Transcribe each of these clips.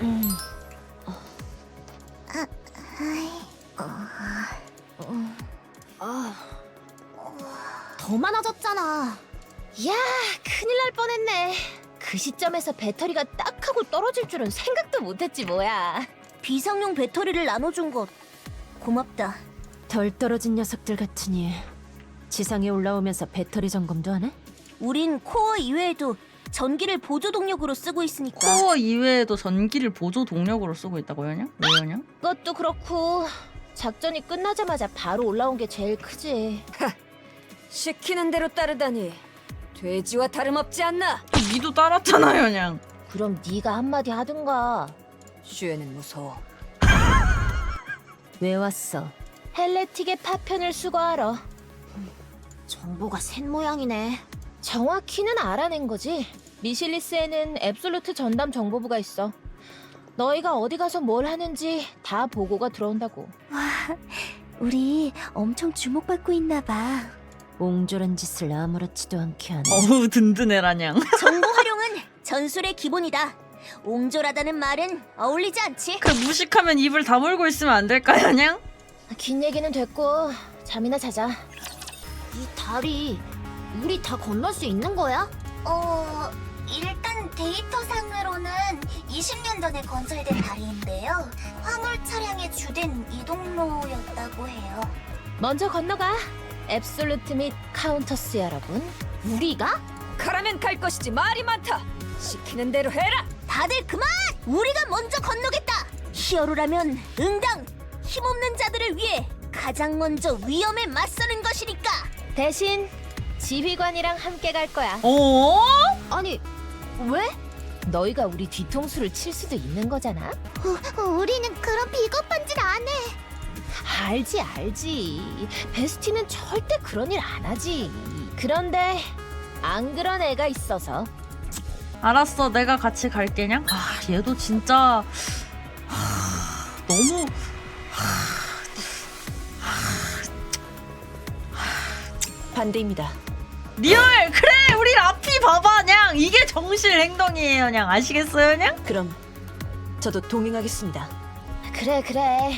음. 아, 더 많아졌잖아. 야, 큰일 날 뻔했네. 그 시점에서 배터리가 딱 하고 떨어질 줄은 생각도 못했지 뭐야. 비상용 배터리를 나눠준 것 고맙다. 덜 떨어진 녀석들 같으니 지상에 올라오면서 배터리 점검도 하네? 우린 코어 이외에도 전기를 보조 동력으로 쓰고 있으니까. 코어 이외에도 전기를 보조 동력으로 쓰고 있다고요, 냐? 왜요 냐? 그것도 그렇고 작전이 끝나자마자 바로 올라온 게 제일 크지. 시키는 대로 따르다니 돼지와 다름없지 않나? 니도 따랐잖아요, 냥. 그럼 네가 한마디 하든가. 슈에는 무서워 왜 왔어? 헬레틱의 파편을 수거하러. 정보가 샌 모양이네. 정확히는 알아낸 거지. 미실리스에는 앱솔루트 전담 정보부가 있어. 너희가 어디 가서 뭘 하는지 다 보고가 들어온다고. 우리 엄청 주목받고 있나 봐. 옹졸한 짓을 아무렇지도 않게 하네 어우, 든든해라, 냥. 정보 활용은 전술의 기본이다. 옹졸하다는 말은 어울리지 않지. 그 무식하면 입을 다물고 있으면 안 될까요, 냥? 긴 얘기는 됐고 잠이나 자자. 이 다리 우리 다 건널 수 있는 거야? 어, 일단 데이터상으로는 20년 전에 건설된 다리인데요. 화물 차량의 주된 이동로였다고 해요. 먼저 건너가. 앱솔루트 및 카운터스 여러분. 우리가? 가라면 갈 것이지 말이 많다 시키는 대로 해라 다들 그만! 우리가 먼저 건너겠다. 히어로라면 응당 힘없는 자들을 위해 가장 먼저 위험에 맞서는 것이니까. 대신 지휘관이랑 함께 갈 거야. 어? 아니 왜? 너희가 우리 뒤통수를 칠 수도 있는 거잖아. 우리는 그런 비겁한 짓 안 해. 알지 알지. 베스티는 절대 그런 일 안 하지. 그런데 안 그런 애가 있어서 알았어, 내가 같이 갈게, 냥. 아, 얘도 진짜. 하, 너무. 반대입니다 리얼! 그래! 봐봐, 냥! 이게 정실 행동이에요, 냥. 아시겠어요, 냥? 그럼 저도 동행하겠습니다 그래 그래.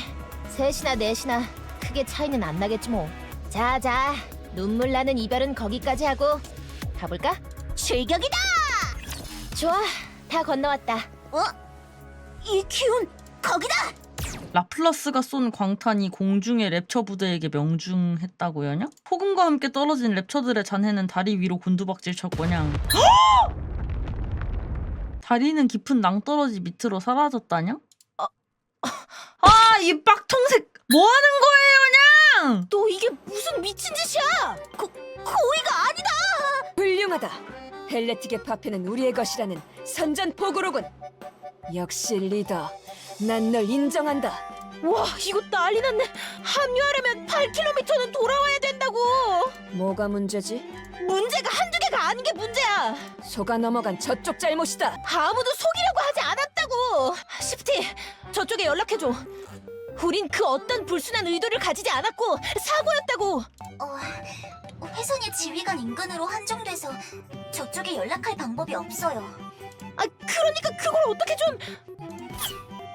셋이나 넷이나 크게 차이는 안 나겠지 뭐. 자자 눈물 나는 이별은 거기까지 하고 가볼까? 출격이다. 좋아 다 건너왔다. 어? 이 기운 거기다. 라플라스가 쏜 광탄이 공중의 랩처 부대에게 명중했다고요, 냥? 폭음과 함께 떨어진 랩처들의 잔해는 다리 위로 곤두박질 쳤고냥. 다리는 깊은 낭떠러지 밑으로 사라졌다냐? 아, 이 빡통색 뭐 하는 거예요, 냥? 너 이게 무슨 미친 짓이야? 고 고의가 아니다. 훌륭하다 헬레틱의 파편은 우리의 것이라는 선전포고로군 역시 리더 난 널 인정한다 와 이거 난리 났네. 합류하려면 8km는 돌아와야 된다고. 뭐가 문제지? 문제가 한두 개가 아닌 게 문제야. 속아 넘어간 저쪽 잘못이다 아무도 속이려고 하지 않았다고. 시프티, 저쪽에 연락해줘. 우린 그 어떤 불순한 의도를 가지지 않았고 사고였다고. 어, 회선이 지휘관 인근으로 한정돼서 저쪽에 연락할 방법이 없어요. 아, 그러니까 그걸 어떻게 좀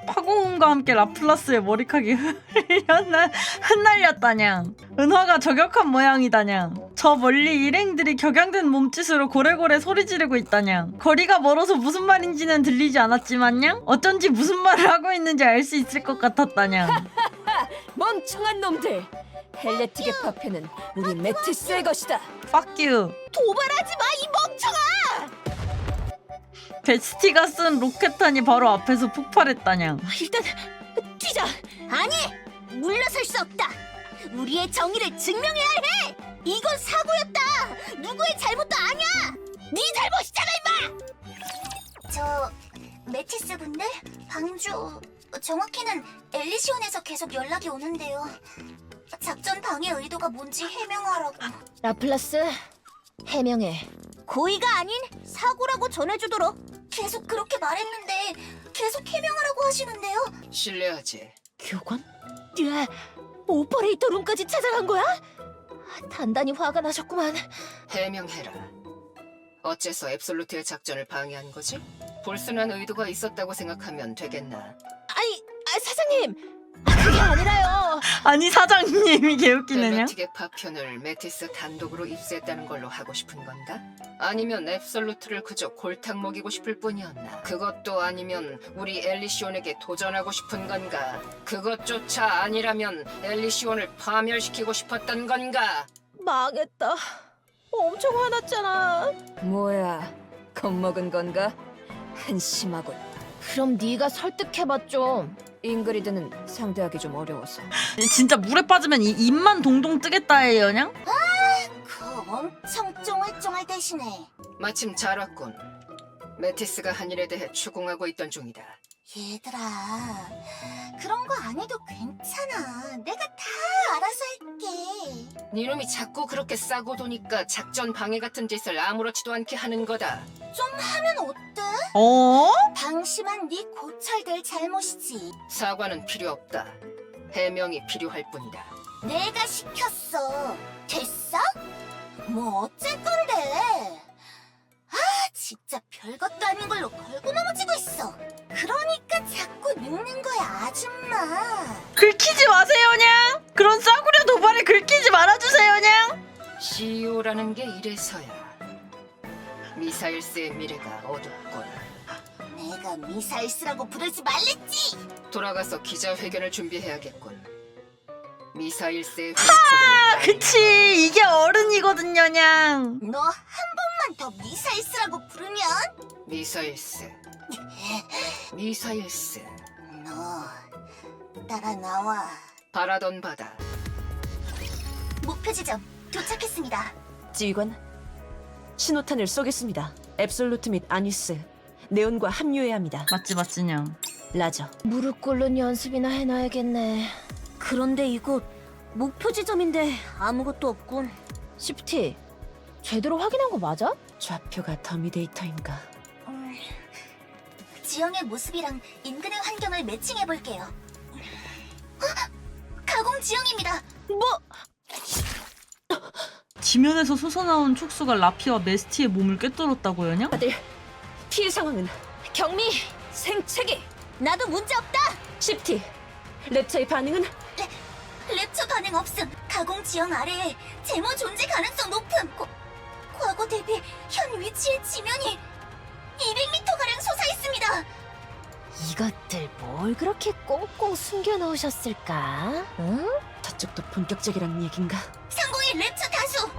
파공음과 함께 라플라스의 머리카락이 흘렸나 흩날렸다냥. 은화가 저격한 모양이다냥. 저 멀리 일행들이 격양된 몸짓으로 고래고래 소리 지르고 있다냥. 거리가 멀어서 무슨 말인지는 들리지 않았지만냥. 어쩐지 무슨 말을 하고 있는지 알 수 있을 것 같았다냥. 멍청한 놈들 헬레틱의 파편은 우리 메티스의 것이다 Fuck you. 도발하지 마 이 멍청아. 베스티가 쓴 로켓탄이 바로 앞에서 폭발했다냥. 일단 뛰자. 아니, 물러설 수 없다. 우리의 정의를 증명해야 해. 이건 사고였다. 누구의 잘못도 아니야. 네 잘못이잖아 임마. 저 메티스 분들 방주 정확히는 엘리시온에서 계속 연락이 오는데요. 작전 방해 의도가 뭔지 해명하라고. 라플라스 해명해. 고의가 아닌 사고라고 전해주도록. 계속 그렇게 말했는데 계속 해명하라고 하시는데요. 실례하지. 교관? 야, 오퍼레이터 룸까지 찾아간 거야? 단단히 화가 나셨구만. 해명해라. 어째서 앱솔루트의 작전을 방해한 거지? 불순한 의도가 있었다고 생각하면 되겠나? 아니, 아, 사장님. 아, 그게 아니라요. 아니 사장님이 개웃기네요. 헬베틱의 파편을 메티스 단독으로 입수했다는 걸로 하고 싶은 건가? 아니면 앱솔루트를 그저 골탕 먹이고 싶을 뿐이었나? 그것도 아니면 우리 엘리시온에게 도전하고 싶은 건가? 그것조차 아니라면 엘리시온을 파멸시키고 싶었던 건가? 망했다. 엄청 화났잖아. 뭐야, 겁먹은 건가? 한심하군. 그럼 네가 설득해봐 좀. 잉그리드는 상대하기 좀 어려워서. 진짜 물에 빠지면 이 입만 동동 뜨겠다예요, 냥? 그 엄청 쫑알쫑알 대신에 마침 잘 왔군. 메티스가 한 일에 대해 추궁하고 있던 중이다. 얘들아 그런 거 안 해도 괜찮아 내가 다 알아서 할게 니놈이 자꾸 그렇게 싸고 도니까 작전 방해 같은 짓을 아무렇지도 않게 하는 거다. 좀 하면 어때? 어? 방심한 네 고철될 잘못이지 사과는 필요 없다. 해명이 필요할 뿐이다. 내가 시켰어 됐어? 뭐 어쩔 건데 아 진짜 별것도 아닌 걸로 걸고 넘어지고 있어 그러니까 자꾸 늙는 거야 아줌마 긁히지 마세요, 냥. 그런 싸구려 도발에 긁히지 말아주세요, 냥. CEO라는 게 이래서야. 미사일스의 미래가 어둡군. 내가 미사일 쓰라고 부르지 말랬지 돌아가서 기자회견을 준비해야겠군. 미사일스의 아, 그치. 이게 어른이거든요, 냥. 너 한 번만 더 미사일 쓰라고 부르면 미사일스. 미사일스. 너 따라 나와 바라던 바다. 목표 지점 도착했습니다 지휘관, 신호탄을 쏘겠습니다. 앱솔루트 및 아니스, 네온과 합류해야 합니다. 맞지, 맞지, 냥. 라저. 무릎 꿇는 연습이나 해놔야겠네. 그런데 이곳 목표 지점인데 아무것도 없군 시프티, 제대로 확인한 거 맞아? 좌표가 더미 데이터인가? 음, 지형의 모습이랑 인근의 환경을 매칭해 볼게요 가공 지형입니다 뭐? 지면에서 솟아나온 촉수가 라피와 메스티의 몸을 꿰뚫었다고요, 냥? 다들 피해 상황은 경미, 생체기. 나도 문제 없다 시프티. 랩처의 반응은 랩처 반응 없음 가공 지형 아래에 제모 존재 가능성 높음 고- 과거 대비 현 위치의 지면이 200m가량 솟아 있습니다 이것들 뭘 그렇게 꽁꽁 숨겨 놓으셨을까? 응? 저쪽도 본격적이란 얘긴가? 상공의 랩처 다수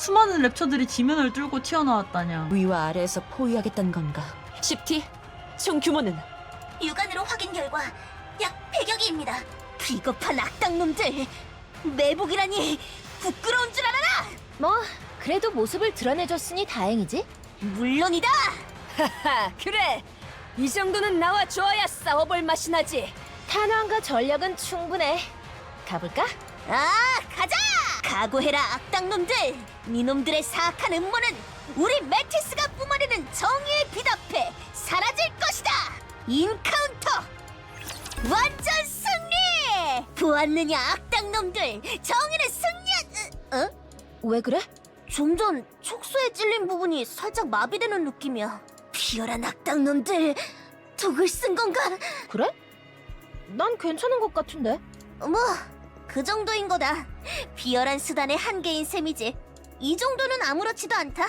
수많은 랩처들이 지면을 뚫고 튀어나왔다냥. 위와 아래에서 포위하겠다는 건가? 시프티. 총 규모는 육안으로 확인 결과 약 100여기입니다. 비겁한 악당놈들! 매복이라니 부끄러운 줄 알아라! 뭐 그래도 모습을 드러내줬으니 다행이지. 물론이다! 하 그래. 이 정도는 나와 줘야 싸워볼 맛이 나지. 탄환과 전력은 충분해. 가볼까? 아, 가자! 각오해라, 악당놈들! 니놈들의 사악한 음모는 우리 메티스가 뿜어내는 정의에 비답해 사라질 것이다! 인카운터! 완전 승리! 보았느냐, 악당놈들! 정의는 승리한... 어? 왜 그래? 좀 전 촉수에 찔린 부분이 살짝 마비되는 느낌이야. 비열한 악당놈들, 독을 쓴 건가? 그래? 난 괜찮은 것 같은데. 뭐, 그 정도인 거다. 비열한 수단의 한계인 셈이지. 이 정도는 아무렇지도 않다.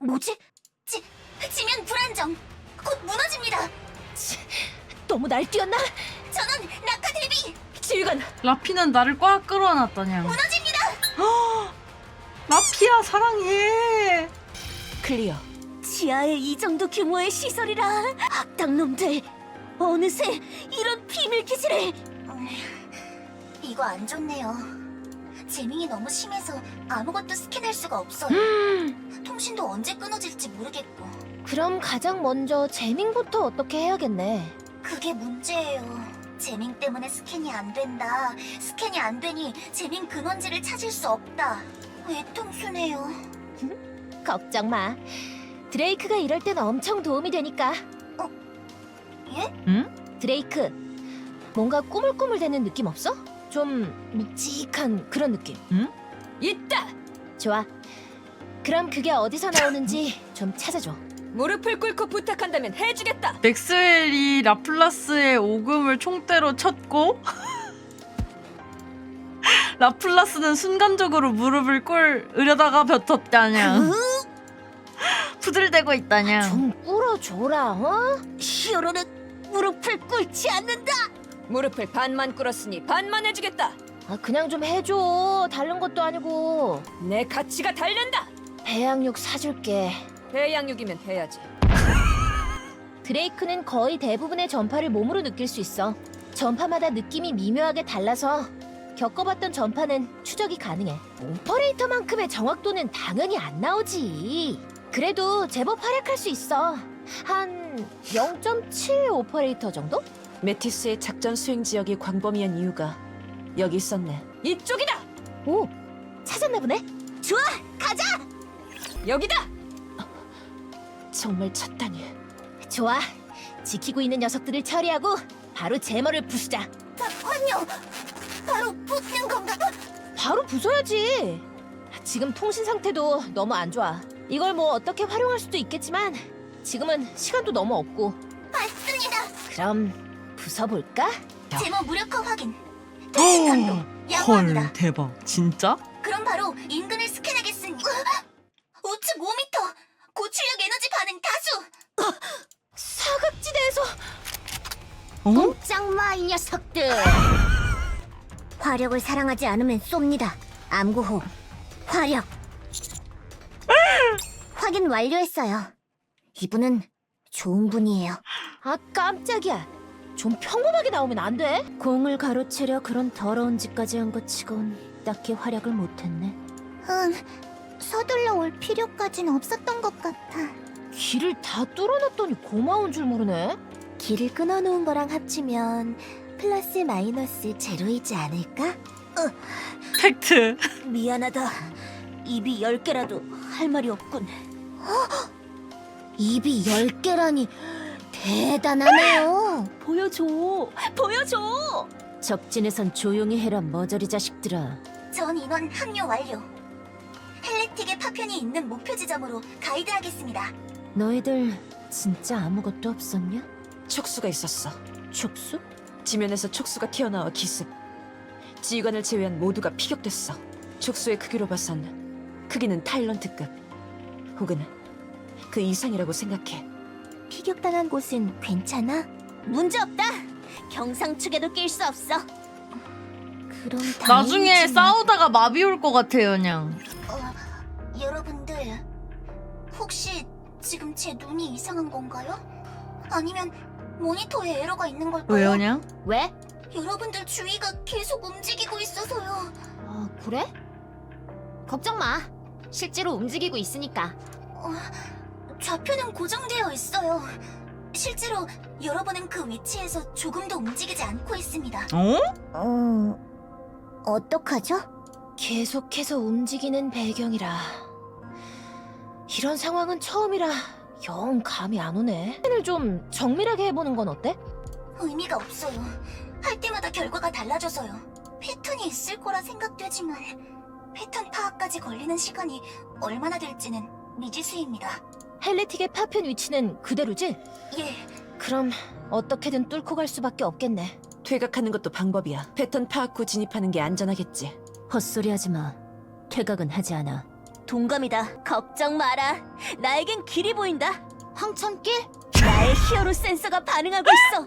뭐지? 지, 지면 불안정. 곧 무너집니다. 너무 날뛰었나? 전원 낙하 대비 지휘관. 라피는 나를 꽉 끌어안았다냥. 무너집니다. 라피야, 사랑해. 클리어. 지하에 이 정도 규모의 시설이라 악당놈들 어느새 이런 비밀 기지를 이거 안 좋네요 재밍이 너무 심해서 아무것도 스캔할 수가 없어요 통신도 언제 끊어질지 모르겠고 그럼 가장 먼저 재밍부터 어떻게 해야겠네. 그게 문제예요 재밍 때문에 스캔이 안 된다 스캔이 안 되니 재밍 근원지를 찾을 수 없다 외통수네요 걱정 마. 드레이크가 이럴 땐 엄청 도움이 되니까. 예? 응? 드레이크, 뭔가 꾸물꾸물대는 느낌 없어? 좀 묵직한 그런 느낌. 있다. 좋아. 그럼 그게 어디서 나오는지 좀 찾아줘. 무릎을 꿇고 부탁한다면 해주겠다. 맥스웰이 라플라스의 오금을 총대로 쳤고 라플라스는 순간적으로 무릎을 꿇으려다가 뱉었다냥 푸들대고 있다냥 좀 꿇어줘라, 어? 히어로는 무릎을 꿇지 않는다. 무릎을 반만 꿇었으니 반만 해주겠다. 아, 그냥 좀 해줘. 다른 것도 아니고. 내 가치가 달린다. 배양육 사줄게. 배양육이면 해야지. 드레이크는 거의 대부분의 전파를 몸으로 느낄 수 있어. 전파마다 느낌이 미묘하게 달라서 겪어봤던 전파는 추적이 가능해. 오퍼레이터만큼의 정확도는 당연히 안 나오지. 그래도 제법 활약할 수 있어. 한 0.7 오퍼레이터 정도? 메티스의 작전 수행 지역이 광범위한 이유가 여기 있었네. 이쪽이다. 오, 찾았나 보네. 좋아, 가자. 여기다. 정말 찾다니. 좋아. 지키고 있는 녀석들을 처리하고 바로 제머를 부수자. 환영. 바로 붙는 건가? 바로 부숴야지. 지금 통신 상태도 너무 안 좋아. 이걸 뭐 어떻게 활용할 수도 있겠지만 지금은 시간도 너무 없고. 맞습니다. 그럼 부숴볼까? 제모 무력화 확인. 헐 대박 진짜? 그럼 바로 인근을 스캔하겠으니. 우측 5m. 고출력 에너지 반응 다수. 사각지대에서 어? 꼼짝마 이 녀석들. 화력을 사랑하지 않으면 쏩니다. 암구호. 화력. 확인 완료했어요. 이분은 좋은 분이에요. 아 깜짝이야. 좀 평범하게 나오면 안 돼? 공을 가로채려 그런 더러운 짓까지 한 것 치곤 딱히 활약을 못했네. 응. 서둘러 올 필요까진 없었던 것 같아. 길을 다 뚫어놨더니 고마운 줄 모르네. 길을 끊어놓은 거랑 합치면 플러스 마이너스 제로이지 않을까? 팩트 미안하다. 입이 열 개라도 할 말이 없군. 입이 열 개라니 대단하네요. 보여줘, 보여줘. 적진에선 조용히 해라 머저리 자식들아. 전 인원 합류 완료. 헬레틱의 파편이 있는 목표 지점으로 가이드하겠습니다. 너희들 진짜 아무것도 없었냐? 촉수가 있었어. 촉수? 지면에서 촉수가 튀어나와 기습. 지휘관을 제외한 모두가 피격됐어. 촉수의 크기로 봐선 크기는 타일런트급 혹은 그 이상이라고 생각해. 피격당한 곳은 괜찮아? 문제 없다. 경상축에도 낄 수 없어. 그럼 나중에 다행이지만- 싸우다가 마비 올 것 같아요 그냥 어, 여러분들 혹시 지금 제 눈이 이상한 건가요? 아니면 모니터에 에러가 있는 걸까요? 왜요냐? 왜? 여러분들 주위가 계속 움직이고 있어서요. 아 그래? 걱정 마. 실제로 움직이고 있으니까. 어, 좌표는 고정되어 있어요. 실제로 여러분은 그 위치에서 조금도 움직이지 않고 있습니다. 어? 어, 어떡하죠? 계속해서 움직이는 배경이라. 이런 상황은 처음이라 영 감이 안 오네. 을좀 정밀하게 해보는 건 어때? 의미가 없어요. 할 때마다 결과가 달라져서요. 패턴이 있을 거라 생각되지만 패턴 파악까지 걸리는 시간이 얼마나 될지는 미지수입니다. 헬레틱의 파편 위치는 그대로지? 예, 그럼 어떻게든 뚫고 갈 수밖에 없겠네. 퇴각하는 것도 방법이야. 패턴 파악 후 진입하는 게 안전하겠지. 헛소리하지 마. 퇴각은 하지 않아. 동감이다. 걱정 마라. 나에겐 길이 보인다. 황천길? 나의 히어로 센서가 반응하고 있어.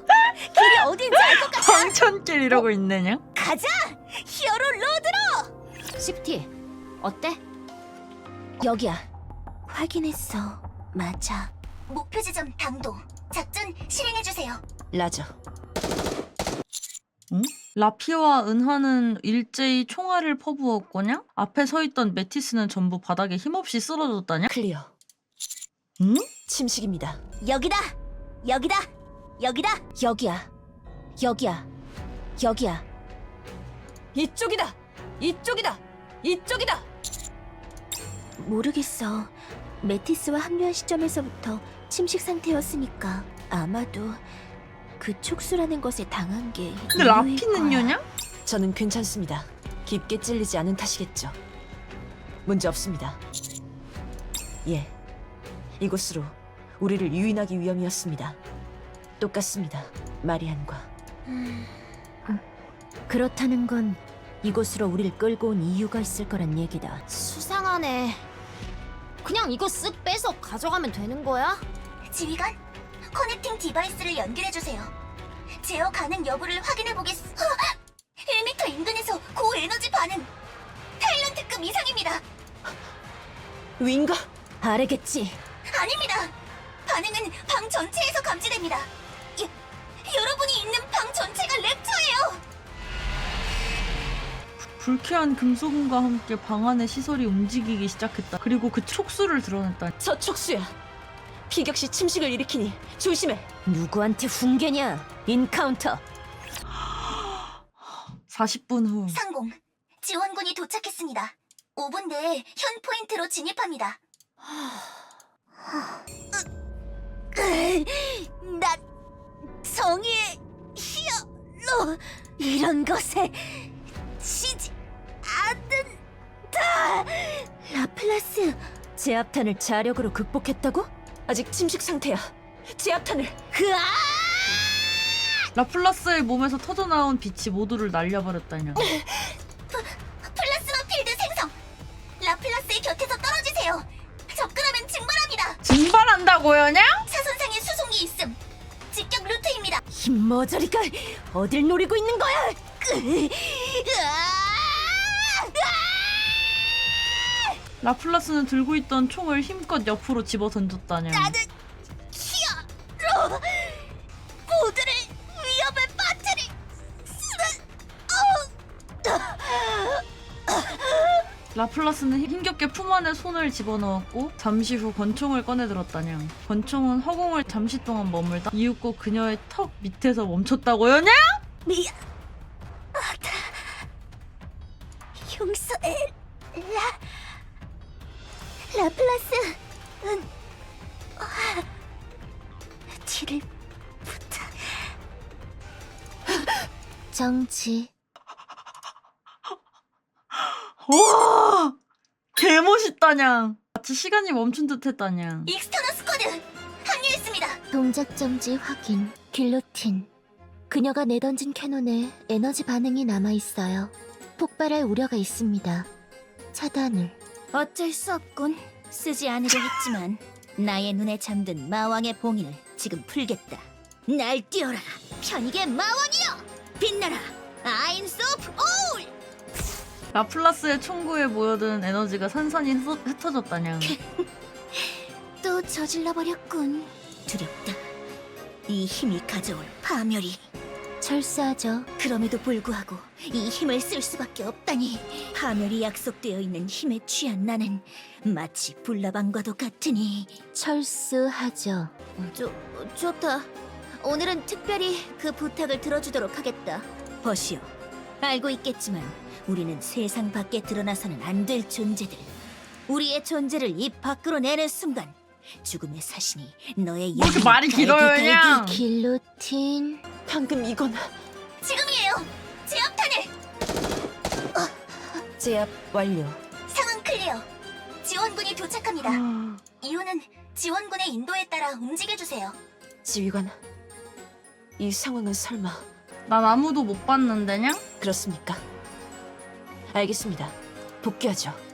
길이 어딘지 알 것 같아. 황천길 이러고 있네냐? 가자! 히어로 로드로! 시프티 어때? 여기야. 확인했어. 맞아. 목표 지점 당도. 작전 실행해 주세요. 라저. 라피와 은하는 일제히 총알을 퍼부었거냐? 앞에 서 있던 메티스는 전부 바닥에 힘없이 쓰러졌다냐? 클리어. 응? 침식입니다. 여기다. 여기다. 여기다. 여기야. 여기야. 여기야. 이쪽이다. 이쪽이다. 이쪽이다. 모르겠어. 메티스와 합류한 시점에서부터 침식 상태였으니까 아마도 그 촉수라는 것에 당한 게 근데 이유일 거야. 라피는요냐? 저는 괜찮습니다. 깊게 찔리지 않은 탓이겠죠. 문제 없습니다. 예, 이곳으로 우리를 유인하기 위함이었습니다. 똑같습니다, 마리안과. 그렇다는 건 이곳으로 우릴 끌고 온 이유가 있을 거란 얘기다. 수상하네. 그냥 이거 쓱 빼서 가져가면 되는 거야? 지휘관, 커넥팅 디바이스를 연결해주세요. 제어 가능 여부를 확인해보겠... 어! 1m 인근에서 고에너지 반응! 타일런트급 이상입니다! 윈가? 알겠지. 아닙니다! 반응은 방 전체에서 감지됩니다. 여, 여러분이 있는 방 전체가 랩처예요! 불쾌한 금속음과 함께 방 안의 시설이 움직이기 시작했다. 그리고 그 촉수를 드러냈다. 저 촉수야. 피격 시 침식을 일으키니 조심해. 누구한테 훈계냐? 인카운터. 40분 후. 상공, 지원군이 도착했습니다. 5분 내에 현 포인트로 진입합니다. 나 정의의 히어로 이런 것에 지지 않는다. 라플라스, 제압탄을 자력으로 극복했다고? 아직 침식 상태야. 제압탄을 그아! 라플라스의 몸에서 터져나온 빛이 모두를 날려버렸다냐. 플라스마 필드 생성. 라플라스의 곁에서 떨어지세요. 접근하면 증발합니다. 증발한다고요, 냐? 사선상에 수송기 있음. 직격 루트입니다. 힘 머저리가 어딜 노리고 있는 거야? 라플라스는 들고 있던 총을 힘껏 옆으로 집어 던졌다냐. 나는 히어로 모두를 위협에 빠뜨리 라플라스는 힘겹게 품 안에 손을 집어넣었고 잠시 후 권총을 꺼내들었다냐. 권총은 허공을 잠시 동안 머물다 이윽고 그녀의 턱 밑에서 멈췄다고요, 냐? 미안 정치 와! 개멋있다냐. 마치 시간이 멈춘 듯 했다냐. 익스터너 스쿼드 합류했습니다 동작 정지 확인. 길로틴. 그녀가 내던진 캐논에 에너지 반응이 남아 있어요. 폭발할 우려가 있습니다. 차단을. 어쩔 수 없군. 쓰지 않으려 했지만 나의 눈에 잠든 마왕의 봉인을 지금 풀겠다. 날 띄어라. 편익의 마왕이여. 빛나라. 올. 라플라스의 총구에 모여든 에너지가 산산이 흩어- 흩어졌다냐. 또 저질러 버렸군. 두렵다. 이 힘이 가져올 파멸이. 철수하죠. 그럼에도 불구하고 이 힘을 쓸 수밖에 없다니. 파멸이 약속되어 있는 힘에 취한 나는 마치 불나방과도 같으니. 철수하죠. 좋, 좋다. 오늘은 특별히 그 부탁을 들어주도록 하겠다. 버시오. 알고 있겠지만 우리는 세상 밖에 드러나서는 안 될 존재들. 우리의 존재를 입 밖으로 내는 순간 죽음의 사신이 너의 뭐 이렇게 말이 길어요, 그냥. 길로틴. 방금 이건 지금이에요. 제압탄을 제압 완료. 상황 클리어. 지원군이 도착합니다. 아, 이유는 지원군의 인도에 따라 움직여 주세요. 지휘관, 이 상황은 설마 난 아무도 못 봤는데냐? 그렇습니까? 알겠습니다. 복귀하죠.